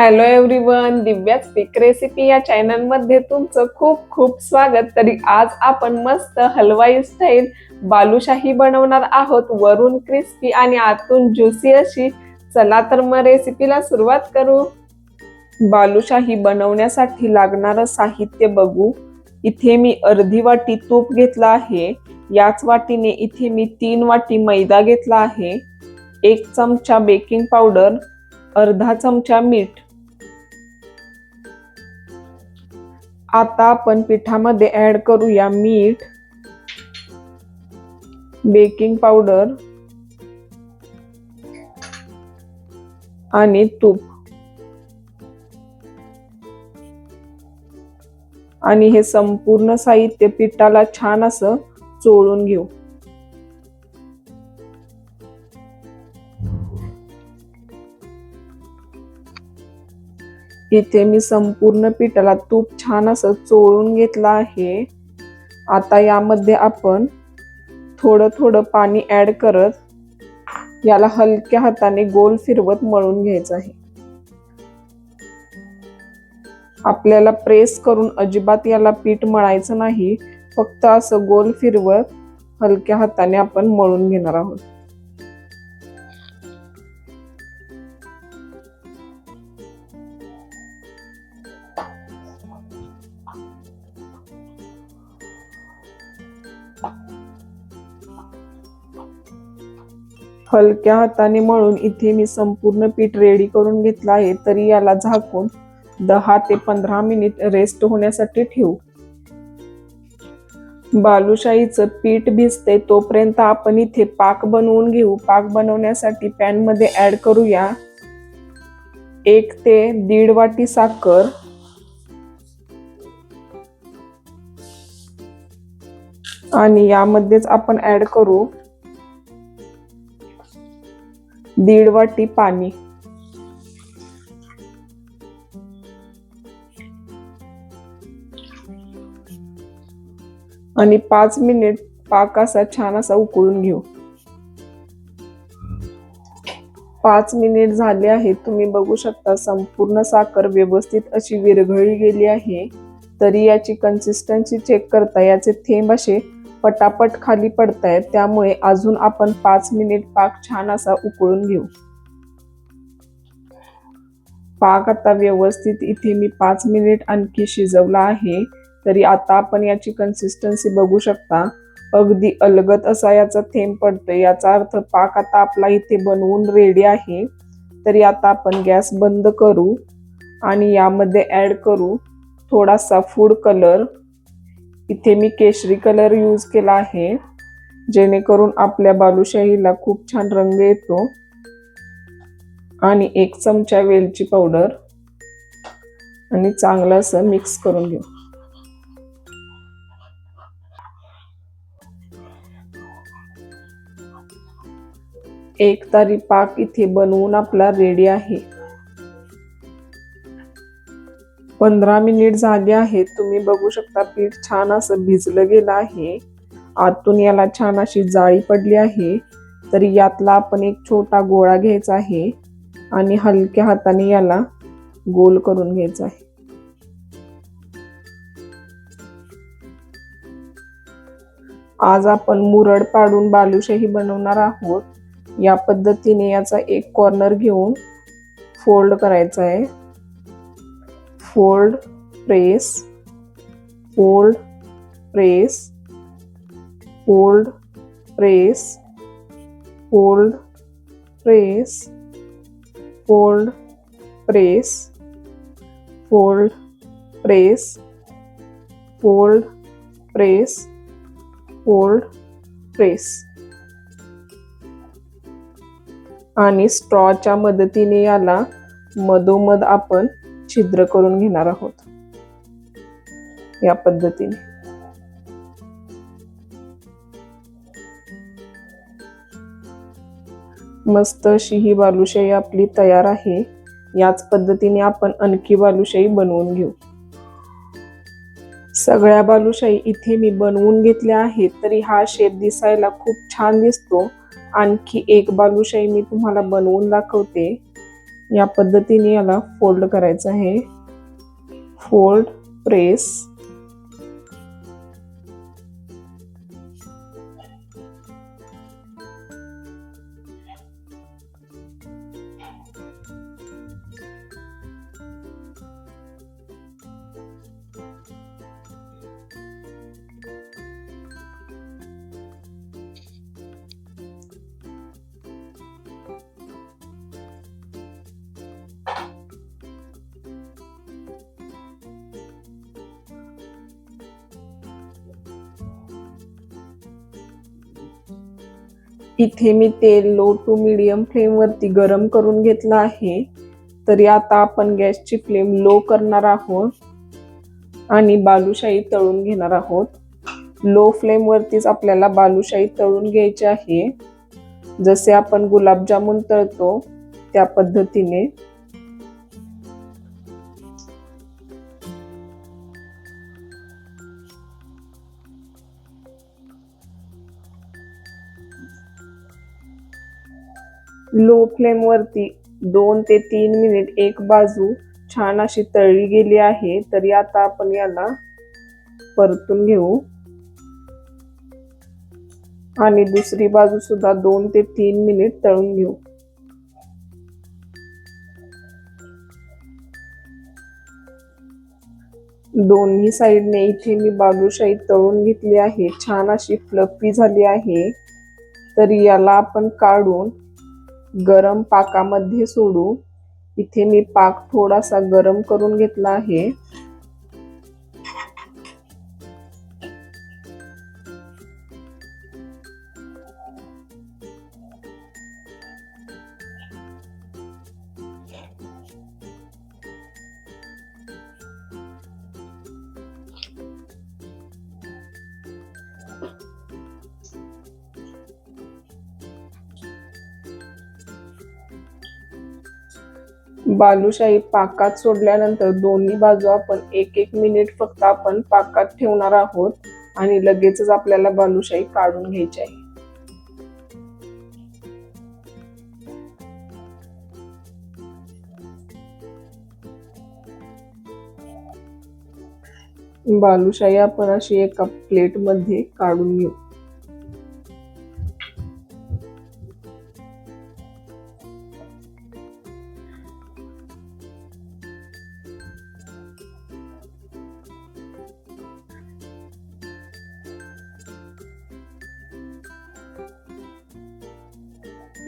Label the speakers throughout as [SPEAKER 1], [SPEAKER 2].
[SPEAKER 1] Hello everyone Divya speak recipe या चॅनलमध्ये तुमचं खूप खूप स्वागत. तरी आज आपण मस्त हलवाई स्टाईल बालुशाही बनवणार आहोत. वरून क्रिस्पी आणि आतून ज्युसी अशी. चला तर मग रेसिपीला सुरुवात करू. बालुशाही बनवण्यासाठी लागणारं साहित्य बघू. इथे मी अर्धी वाटी तूप घेतला आहे. याच वाटीने इथे मी तीन वाटी मैदा घेतला आहे. एक चमचा बेकिंग पावडर अर्धा चमचा मीठ. आता आपण पिठामध्ये ऍड करूया मीठ बेकिंग पावडर आणि तूप. आणि हे संपूर्ण साहित्य पिठाला छान असं चोळून घेऊ. इथे मी संपूर्ण पिठाला तूप छान असं चोळून घेतलं आहे. आता यामध्ये आपण थोडं थोडं पाणी ऍड करत याला हलक्या हाताने गोल फिरवत मळून घ्यायचं आहे. आपल्याला प्रेस करून अजिबात याला पीठ मळायचं नाही फक्त असं गोल फिरवत हलक्या हाताने आपण मळून घेणार आहोत. हलक्या हाताने मळून इथे मी संपूर्ण पीठ रेडी करून घेतलं आहे तरी याला झाकून दहा ते पंधरा मिनिट रेस्ट होण्यासाठी ठेवू. बालुशाहीचं पीठ भिजते तोपर्यंत आपण इथे पाक बनवून घेऊ. पाक बनवण्यासाठी पॅनमध्ये ऍड करूया एक ते दीड वाटी साखर आणि यामध्येच आपण ऍड करू दीड वाटी पाणी. आणि पाच मिनिट पाक असा छान असा उकळून घेऊ. पाच मिनिट झाले आहेत. तुम्ही बघू शकता संपूर्ण साखर व्यवस्थित अशी विरघळली गेली आहे. तरी याची कन्सिस्टन्सी चेक करता याचे थेंब असे पटापट खाली पडतायत त्यामुळे अजून आपण पाच मिनिट पाक छान असा उकळून घेऊ. पाक आता व्यवस्थित इथे मी पाच मिनिट आणखी शिजवला आहे. तरी आता आपण याची कन्सिस्टन्सी बघू शकता. अगदी अलगत असा याचा थेंब पडतोय. याचा अर्थ पाक आता आपला इथे बनवून रेडी आहे. तरी आता आपण गॅस बंद करू आणि यामध्ये ऍड करू थोडासा फूड कलर इथे मी केशरी कलर यूज केला आहे. जेणेकरून आपल्या बालुशाहीला खूप छान रंग येतो. आणि एक चमचा वेलची पावडर आणि चांगलं असं मिक्स करून घेऊ. एक तारी पाक इथे बनवून आपला रेडी आहे. पंधरा मिनिट झाले आहेत. तुम्ही बघू शकता पीठ छान असं भिजलं गेलं आहे. आतून याला छान अशी जाळी पडली आहे. तर यातला आपण एक छोटा गोळा घ्यायचा आहे आणि हलक्या हाताने याला गोल करून घ्यायचा आहे. आज आपण मुरड पाडून बालुशाही बनवणार आहोत. या पद्धतीने याचा एक कॉर्नर घेऊन फोल्ड करायचा आहे. Fold press fold press fold press fold press fold press fold press fold press fold press. आणि स्ट्रॉच्या मदतीने याला मधोमध आपण छिद्र करून घेणार आहोत. या पद्धतीने. मस्त अशी ही बालुशाही आपली तयार आहे. याच पद्धतीने आपण आणखी बालुशाही बनवून घेऊ. सगळ्या बालुशाही इथे मी बनवून घेतल्या आहेत तरी हा शेप दिसायला खूप छान दिसतो. आणखी एक बालुशाही मी तुम्हाला बनवून दाखवते. या पद्धतीने याला फोल्ड करायचं आहे. फोल्ड प्रेस इथे मी तेल लो टू मीडियम फ्लेमवरती गरम करून घेतलं आहे. तरी आता आपण गॅसची फ्लेम लो करणार आहोत आणि बालुशाही तळून घेणार आहोत. लो फ्लेम वरतीच आपल्याला बालुशाही तळून घ्यायची आहे. जसे आपण गुलाबजामुन तळतो त्या पद्धतीने. लो फ्लेम वरती दोन ते तीन मिनिट एक बाजू छान अशी तळली गेली आहे तरी आता आपण याला परतून घेऊ. आणि दुसरी बाजू सुद्धा दोन ते तीन मिनिट तळून घेऊ. दोन्ही साईडने इथे मी बालुशाही तळून घेतली आहे छान अशी फ्लफी झाली आहे. तर याला आपण काढून गरम पाकामध्ये सोडू इथे मी पाक थोडासा गरम करून घेतला आहे. बालुशाही पाकात सोडल्यानंतर दोन्ही बाजू आपण एक एक मिनिट फक्त आपण पाकात ठेवणार आहोत आणि लगेचच आपल्याला बालुशाही काढून घ्यायची आहे. बालुशाही आपण अशी एका प्लेटमध्ये काढून घेऊ.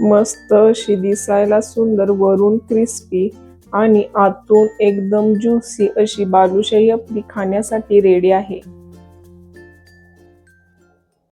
[SPEAKER 1] मस्त अशी दिसायला सुंदर वरून क्रिस्पी आणि आतून एकदम ज्युसी अशी बालुशाही आपली खाण्यासाठी रेडी आहे.